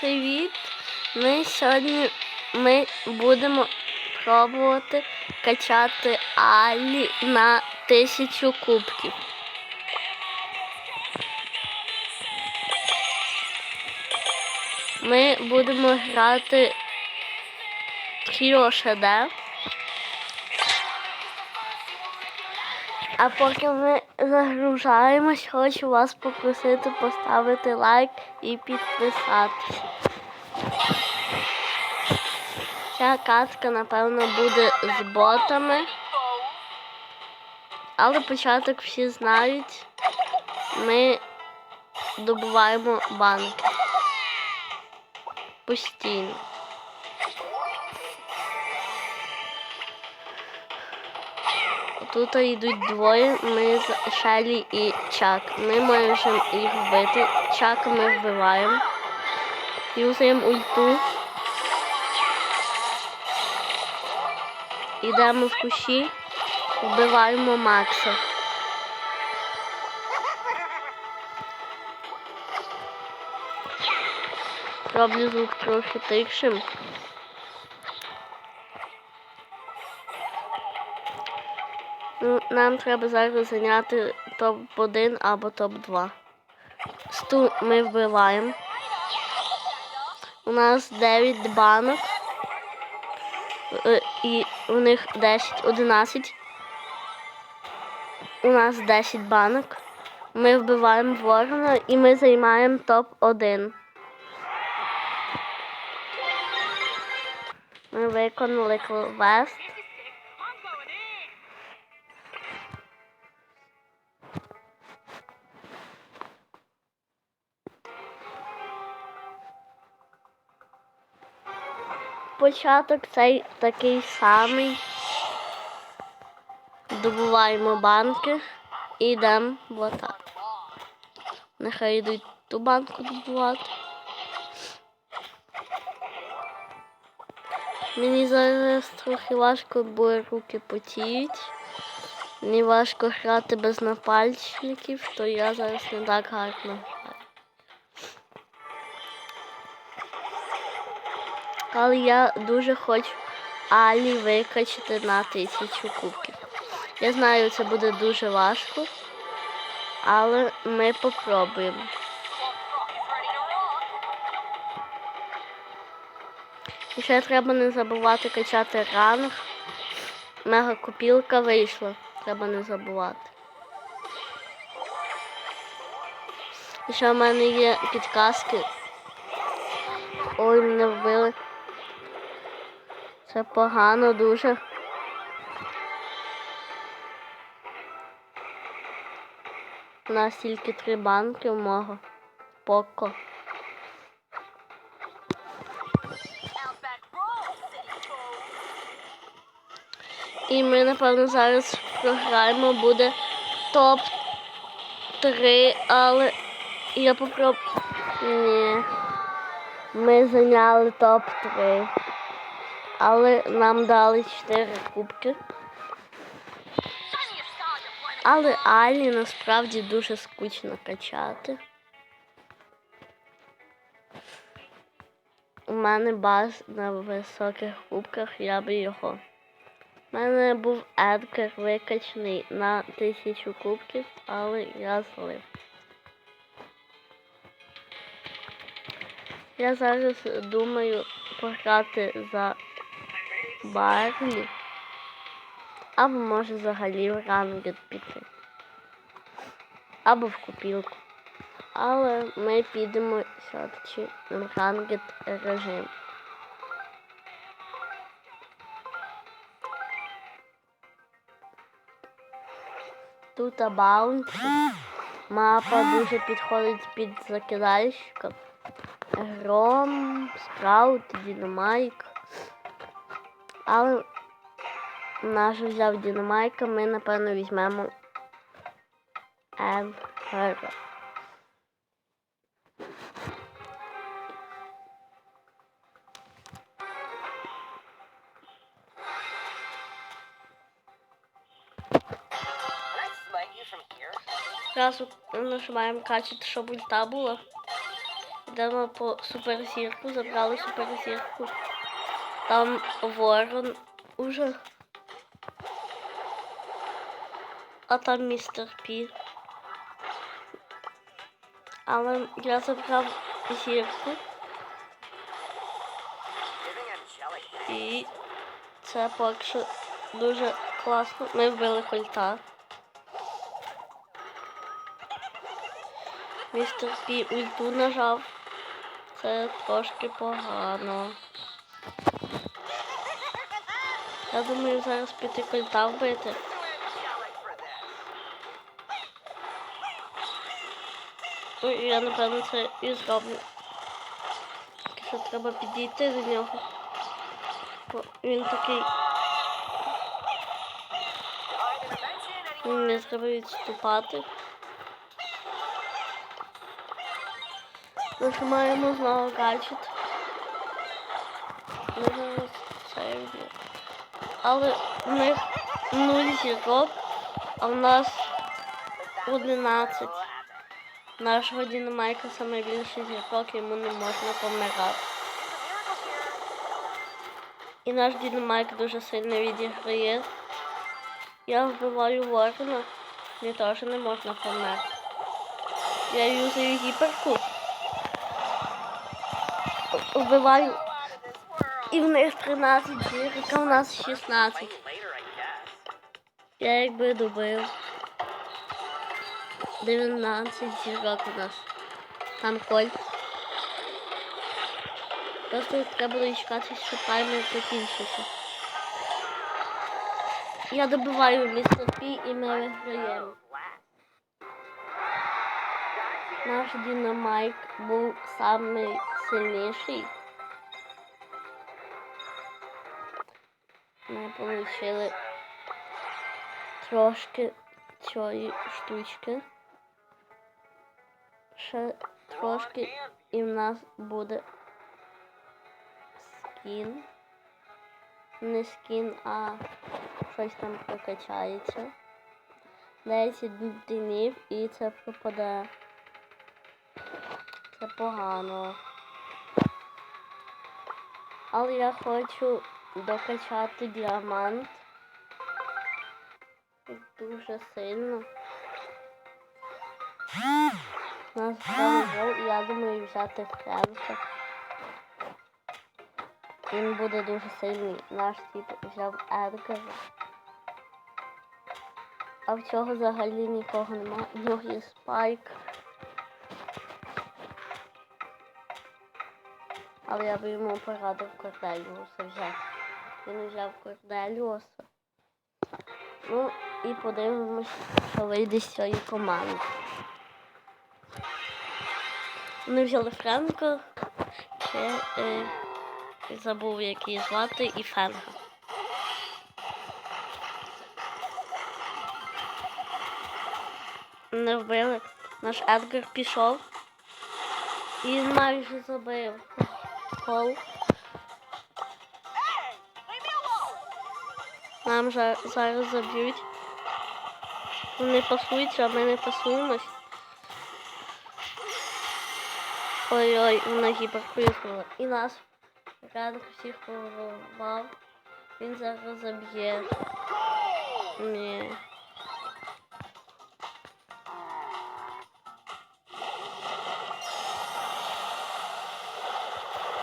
привіт! Ми сьогодні ми будемо пробувати качати Алі на тисячу кубків. Ми будемо грати HD. А поки ми загружаємось, хочу вас попросити поставити лайк і підписатись. Ця катка, напевно, буде з ботами. Але початок всі знають. Ми добуваємо банки. Постійно. Тут йдуть двоє, ми з Шелі і Чак. Ми можемо їх вбити. Чака ми вбиваємо. Юзаємо ульту. Йдемо в кущі, вбиваємо Макса. Роблю звук трохи тихшим. Ну, нам треба зараз зайняти топ-1 або топ-2. Сту ми вбиваємо. У нас 9 банок. Е, І у них 10, 11. У нас 10 банок. Ми вбиваємо ворона і ми займаємо топ-1. Ми виконали квест. Початок цей такий самий. Добуваємо банки і йдемо в атаку. Нехай йдуть ту банку добувати. Мені зараз трохи важко, бо руки потіють. Мені важко грати без напальчників, то я зараз не так гарно Але я дуже хочу Алі викачати на тисячу кубків. Я знаю, це буде дуже важко, але ми попробуємо. І ще треба не забувати качати ранг. Мега копілка вийшла, треба не забувати. І ще в мене є підказки. Ой, мене вбили. Це погано дуже. У нас тільки три банки в мого. Поко. І ми, напевно, зараз програємо, буде топ-3, але я попробую. Ні. Ми зайняли топ-3. Але нам дали 4 кубки. Але Алі насправді дуже скучно качати. У мене баз на високих кубках, я би його. У мене був Едгар викачаний на тисячу кубків, але я злив. Я зараз думаю пограти за Барлі. Або може взагалі в рангет піти. Або в копілку. Але ми підемо все-таки в рангет режим. Тут баунті. Мапа дуже підходить під закидальщика. Гром, спраут, дінамайк. Але наш взяв дінамайка, ми напевно візьмемо Евгера. Зразу нажимаємо качати, щоб ульта була. Йдемо по суперзірку, забрали суперзірку. Там ворон уже. А там містер Пі. Але я забрав зірку. І це поки що дуже класно. Ми вбили кольта. Містер Пі ульту нажав. Це трошки погано. Я думаю, зараз піти кольта вбити. Ну, і я, напевно, це і зроблю. Що треба підійти до нього. Бо він такий. Не треба відступати. Нажимаємо знову гаджет. Ми зараз. Але в них нуль зірок, а в нас 11. Нашого Дінамайка саме більше зірок, йому не можна помирати. І наш Дінамайк дуже сильно відіграє. Я вбиваю ворона, мені теж не можна померти. Я юзаю гіперку. Вбиваю. І в них 13 зірок, а у нас 16. Я якби добив. 19 зірок у нас. Там кольт. Просто треба було чекати, що таймер закінчиться. Я добиваю містер Пі і ми виграємо. Наш Дінамайк був самий сильніший. Ми отримали трошки цієї штучки. Ще трошки і в нас буде скін. Не скін, а щось там прокачається. 10 днів і це пропаде. Це погано. Але я хочу докачати діамант. Дуже сильно. Нас гол, я думаю взяти Френка. Він буде дуже сильний. Наш тип взяв Едгара. А в цього взагалі нікого нема. В нього є спайк. Але я би йому порадив Корделіуса взяти. Він взяв Корделіуса. Ну і подивимось, що вийде з цієї команди. Вони взяли Френка, ще е, забув, як її звати, і Фенга. Не вбили. Наш Едгар пішов і майже забив гол. Нам зараз заб'ють. Вони пасуються, а ми не пасуємось. Ой-ой, вона гіперкрикнула. І нас Ранок всіх порвав. Він зараз заб'є. Ні.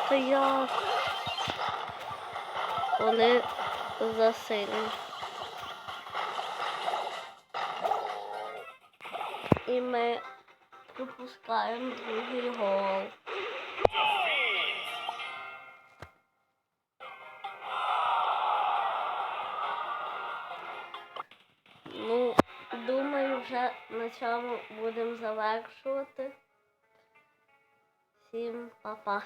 Та як? Вони засильні. І ми пропускаємо другий гол. Ну, думаю, вже на цьому будемо завершувати. Всім па-па.